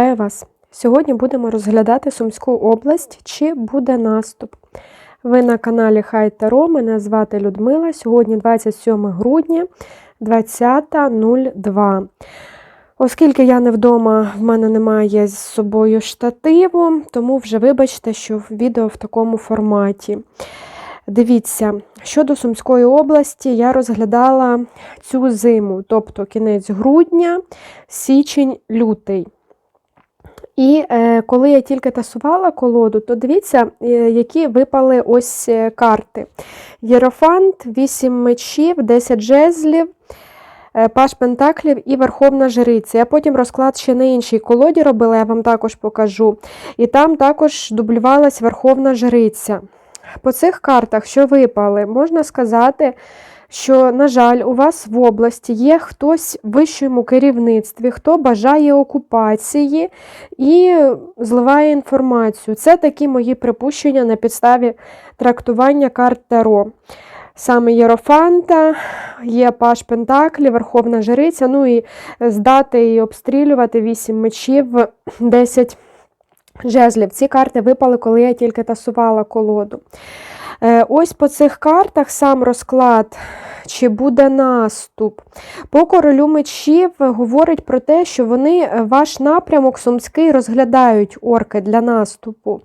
Вітаю вас! Сьогодні будемо розглядати Сумську область, чи буде наступ. Ви на каналі Хай Таро, мене звати Людмила. Сьогодні 27 грудня 20.02. Оскільки я не вдома, в мене немає з собою штативу, тому вже вибачте, що відео в такому форматі. Дивіться, щодо Сумської області, я розглядала цю зиму, тобто кінець грудня, січень, лютий. І е, коли я тільки тасувала колоду, то дивіться, е, які випали ось е, карти. Єрофант, 8 мечів, 10 жезлів, е, Паш Пентаклів і Верховна Жриця. Я потім розклад ще на іншій колоді робила, я вам також покажу. І там також дублювалась Верховна Жриця. По цих картах, що випали, можна сказати, що, на жаль, у вас в області є хтось в вищому керівництві, хто бажає окупації і зливає інформацію. Це такі мої припущення на підставі трактування карт Таро. Саме Єрофанта, є Паш Пентаклі, Верховна Жриця, ну і здати і обстрілювати 8 мечів, 10 жезлів. Ці карти випали, коли я тільки тасувала колоду. Е, Ось по цих картах сам розклад, чи буде наступ. По королю мечів говорить про те, що вони е, ваш напрямок Сумський розглядають орки для наступу.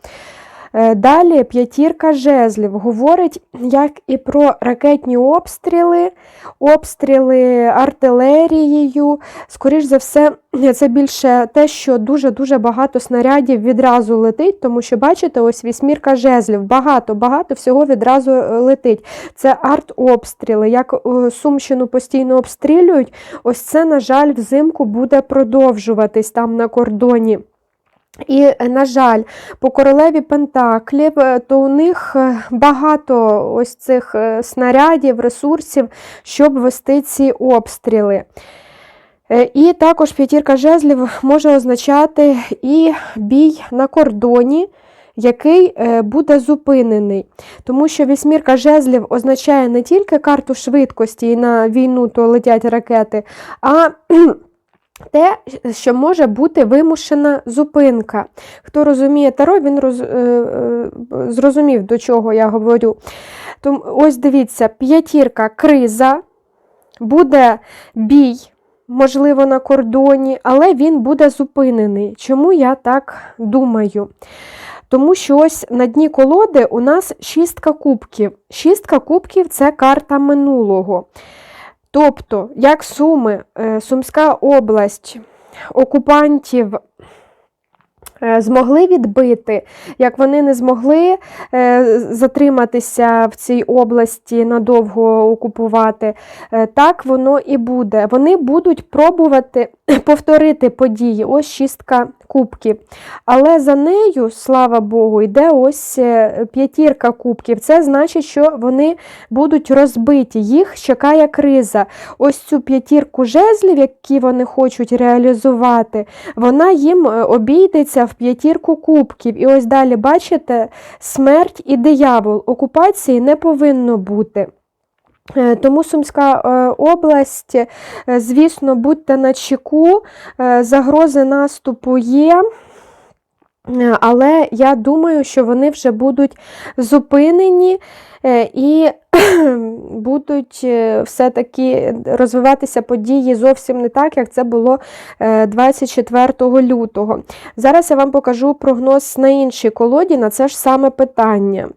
Е, Далі п'ятірка жезлів говорить як і про ракетні обстріли, обстріли артилерією. Скоріш за все, це більше те, що дуже-дуже багато снарядів відразу летить, тому що, бачите, ось вісьмірка жезлів, багато-багато всього відразу е, летить. Це арт-обстріли. Як е, Сумщину постійно обстрілюють, ось це, на жаль, взимку буде продовжуватись там на кордоні. І, на жаль, по королеві Пентаклів, е, то у них е, багато ось цих е, снарядів, ресурсів, щоб вести ці обстріли. Е, І також п'ятірка жезлів може означати і бій на кордоні, який е, буде зупинений. Тому що вісьмірка жезлів означає не тільки карту швидкості і на війну то летять ракети, а те, що може бути вимушена зупинка. Хто розуміє Таро, він роз, е, е, зрозумів, до чого я говорю. Тому, ось дивіться, п'ятірка криза, буде бій, можливо, на кордоні, але він буде зупинений. Чому я так думаю? Тому що ось на дні колоди у нас шістка кубків. Шістка кубків це карта минулого. Тобто, як Суми, е, Сумська область, окупантів змогли відбити, як вони не змогли е, затриматися в цій області, надовго окупувати, е, так воно і буде. Вони будуть пробувати повторити події. Ось шістка кубків. Але за нею, слава Богу, йде ось е, п'ятірка кубків. Це значить, що вони будуть розбиті. Їх чекає криза. Ось цю п'ятірку жезлів, які вони хочуть реалізувати, вона їм е, обійдеться в п'ятірку кубків. І ось далі, бачите, смерть і диявол. Окупації не повинно бути. Е, Тому Сумська е, область, е, звісно, будьте на чеку, загрози наступу є. Е, Але я думаю, що вони вже будуть зупинені е, і будуть е, все-таки розвиватися події зовсім не так, як це було е, 24 лютого. Зараз я вам покажу прогноз на іншій колоді на це ж саме питання.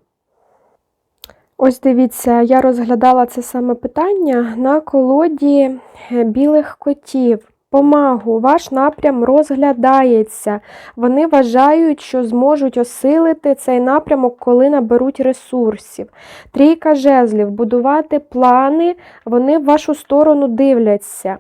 Ось дивіться, я розглядала це саме питання на колоді е, білих котів. Помагу, ваш напрям розглядається. Вони вважають, що зможуть осилити цей напрямок, коли наберуть ресурсів. Трійка жезлів, будувати плани, вони в вашу сторону дивляться.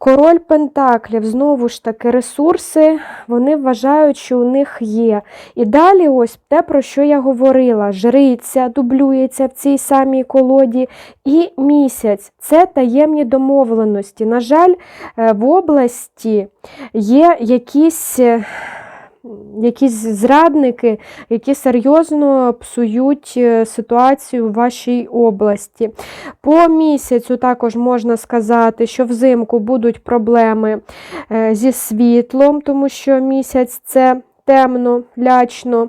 Король Пентаклів, знову ж таки, ресурси, вони вважають, що у них є. І далі, ось те, про що я говорила: жриця дублюється в цій самій колоді, і місяць це таємні домовленості. На жаль, е, в області є якісь. Якісь зрадники, які серйозно псують е, ситуацію в вашій області. По місяцю також можна сказати, що взимку будуть проблеми е, зі світлом, тому що місяць це темно, лячно.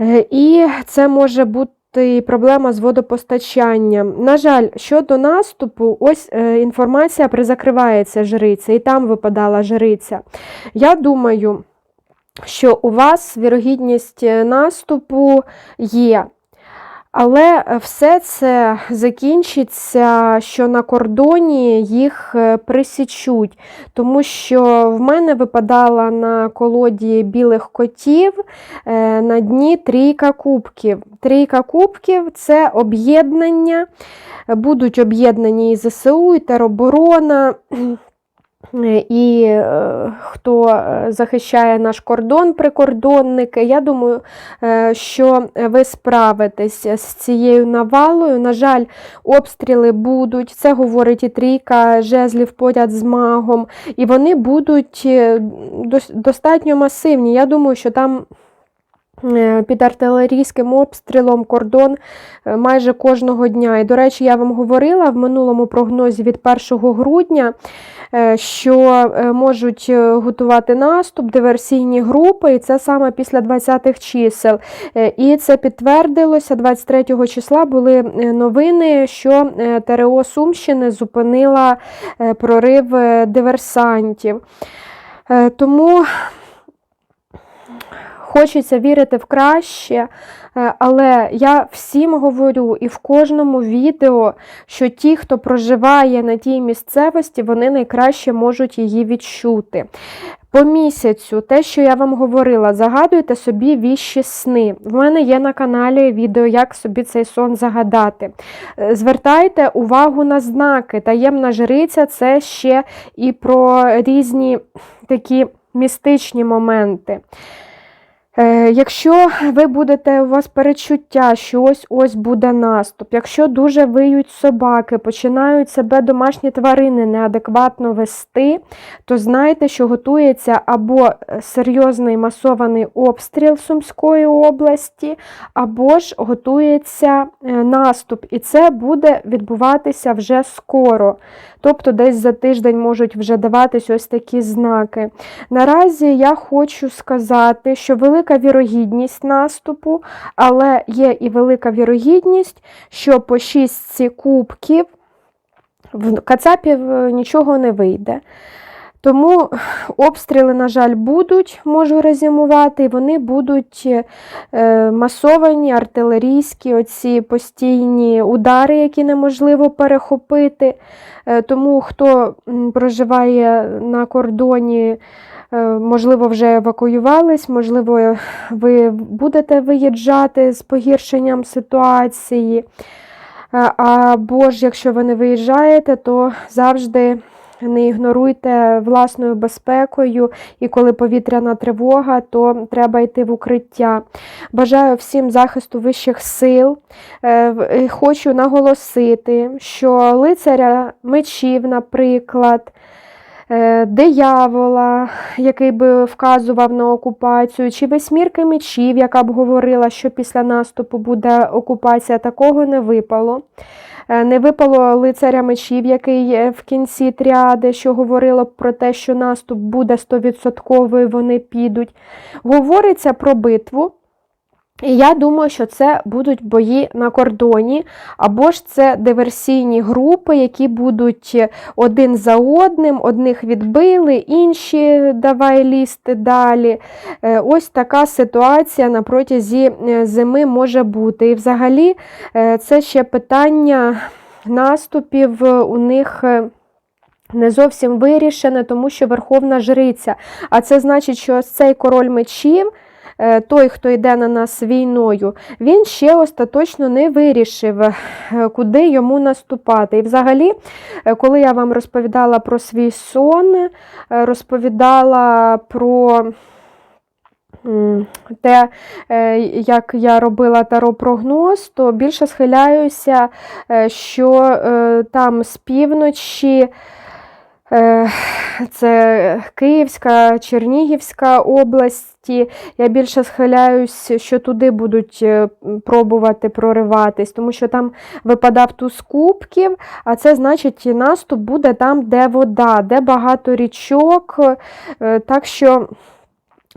Е, І це може бути і проблема з водопостачанням. На жаль, щодо наступу, ось інформація призакривається жриця, і там випадала жриця. Я думаю, що у вас вірогідність е, наступу є. Але е, все це закінчиться, що на кордоні їх е, присічуть, тому що в мене випадала на колоді білих котів на дні трійка кубків. Трійка кубків це об'єднання, будуть об'єднані і ЗСУ, і тероборона. І е, хто е, захищає наш кордон, прикордонники, я думаю, е, що ви справитесь з цією навалою. На жаль, обстріли будуть, це говорить і трійка жезлів поряд з магом, і вони будуть е, достатньо масивні. Я думаю, що там. Е, Під артилерійським обстрілом кордон е, майже кожного дня. І, до речі, я вам говорила в минулому прогнозі від 1 грудня, е, що можуть готувати наступ, диверсійні групи, і це саме після 20-х чисел. І це підтвердилося 23 числа. Були новини, що ТРО Сумщини зупинила прорив диверсантів. Тому хочеться вірити в краще, е, але я всім говорю і в кожному відео, що ті, хто проживає на тій місцевості, вони найкраще можуть її відчути. По місяцю, те, що я вам говорила, загадуйте собі віщі сни. В мене є на каналі відео, як собі цей сон загадати. Е, Звертайте увагу на знаки. Таємна жриця це ще і про різні такі містичні моменти. Е, Якщо ви будете, у вас перечуття, що ось ось буде наступ, якщо дуже виють собаки, починають себе домашні тварини неадекватно вести, то знайте, що готується або е, серйозний масований обстріл Сумської області, або ж готується е, наступ, і це буде відбуватися вже скоро. Тобто десь за тиждень можуть вже даватись ось такі знаки. Наразі я хочу сказати, що велика вірогідність наступу, але є і велика вірогідність, що по шістці кубків в Кацапів е, нічого не вийде. Тому обстріли, на жаль, будуть, можу резюмувати, і вони будуть е, масовані, артилерійські, оці постійні удари, які неможливо перехопити. Е, Тому хто проживає на кордоні, е, можливо, вже евакуювались, можливо, ви будете виїжджати з погіршенням ситуації. Або ж, якщо ви не виїжджаєте, то завжди не ігноруйте власною безпекою, і коли повітряна тривога, то треба йти в укриття. Бажаю всім захисту вищих сил. Е, е, Хочу наголосити, що лицаря мечів, наприклад, е, диявола, який би вказував на окупацію, чи восьмірки мечів, яка б говорила, що після наступу буде окупація, такого не випало. Е, Не випало лицаря мечів, який в кінці тріади, що говорило про те, що наступ буде 100% вони підуть. Говориться про битву. І я думаю, що це будуть бої на кордоні, або ж це диверсійні групи, які будуть один за одним, одних відбили, інші давай лізти далі. Е, Ось така ситуація на протязі е, зими може бути. І взагалі е, це ще питання наступів е, у них. е, Не зовсім вирішене, тому що Верховна Жриця. А це значить, що цей король мечів, е, той, хто йде на нас війною, він ще остаточно не вирішив, е, куди йому наступати. І взагалі, е, коли я вам розповідала про свій сон, е, розповідала про. Те, е, як я робила таро-прогноз, то більше схиляюся, е, що е, там з півночі Е, Це Київська, Чернігівська області. Я більше схиляюсь, що туди будуть е, пробувати прориватись, тому що там випадав туз кубків, а це значить наступ буде там, де вода, де багато річок. Е, Так що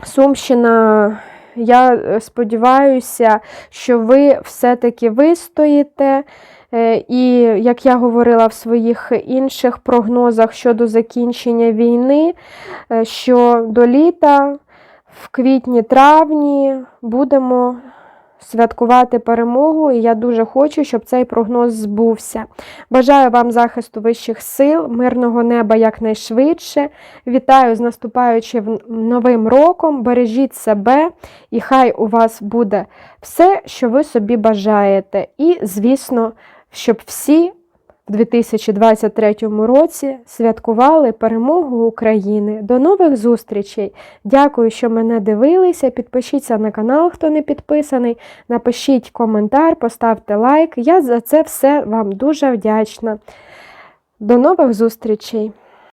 Сумщина, я е, сподіваюся, що ви все-таки вистоїте. Е, І як я говорила в своїх інших прогнозах щодо закінчення війни, е, що до літа, в квітні-травні будемо святкувати перемогу, і я дуже хочу, щоб цей прогноз збувся. Бажаю вам захисту вищих сил, мирного неба якнайшвидше. Вітаю з наступаючим новим роком. Бережіть себе, і хай у вас буде все, що ви собі бажаєте. І, звісно, щоб всі в 2023 році святкували перемогу України. До нових зустрічей! Дякую, що мене дивилися. Підпишіться на канал, хто не підписаний. Напишіть коментар, поставте лайк. Я за це все вам дуже вдячна. До нових зустрічей!